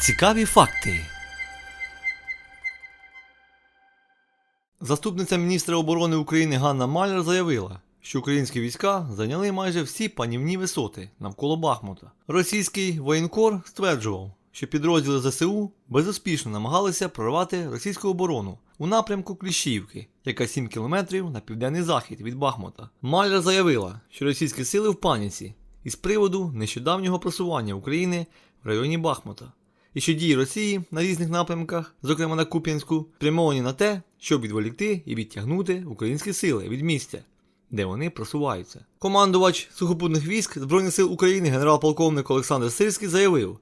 Цікаві факти. Заступниця міністра оборони України Ганна Маляр заявила, що українські війська зайняли майже всі панівні висоти навколо Бахмута. Російський воєнкор стверджував, що підрозділи ЗСУ безуспішно намагалися прорвати російську оборону у напрямку Кліщівки, яка 7 кілометрів на південний захід від Бахмута. Маляр заявила, що російські сили в паніці із приводу нещодавнього просування України в районі Бахмута і що дії Росії на різних напрямках, зокрема на Куп'янську, спрямовані на те, щоб відволікти і відтягнути українські сили від місця, де вони просуваються. Командувач сухопутних військ Збройних сил України генерал-полковник Олександр Сирський заявив,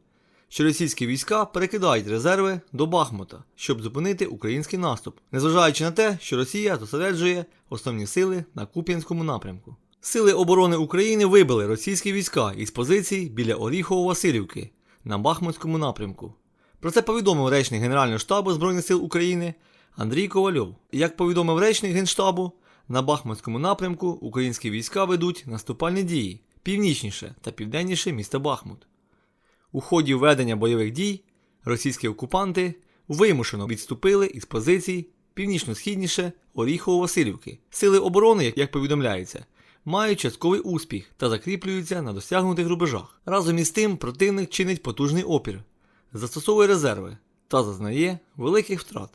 що російські війська перекидають резерви до Бахмута, щоб зупинити український наступ, незважаючи на те, що Росія зосереджує основні сили на Куп'янському напрямку. Сили оборони України вибили російські війська із позицій біля Оріхово-Василівки на Бахмутському напрямку. Про це повідомив речник Генерального штабу Збройних сил України Андрій Ковальов. Як повідомив речник Генштабу, на Бахмутському напрямку українські війська ведуть наступальні дії північніше та південніше міста Бахмут. У ході ведення бойових дій російські окупанти вимушено відступили із позицій північно-східніше Оріхово-Василівки. Сили оборони, як повідомляється, мають частковий успіх та закріплюються на досягнутих рубежах. Разом із тим противник чинить потужний опір, застосовує резерви та зазнає великих втрат.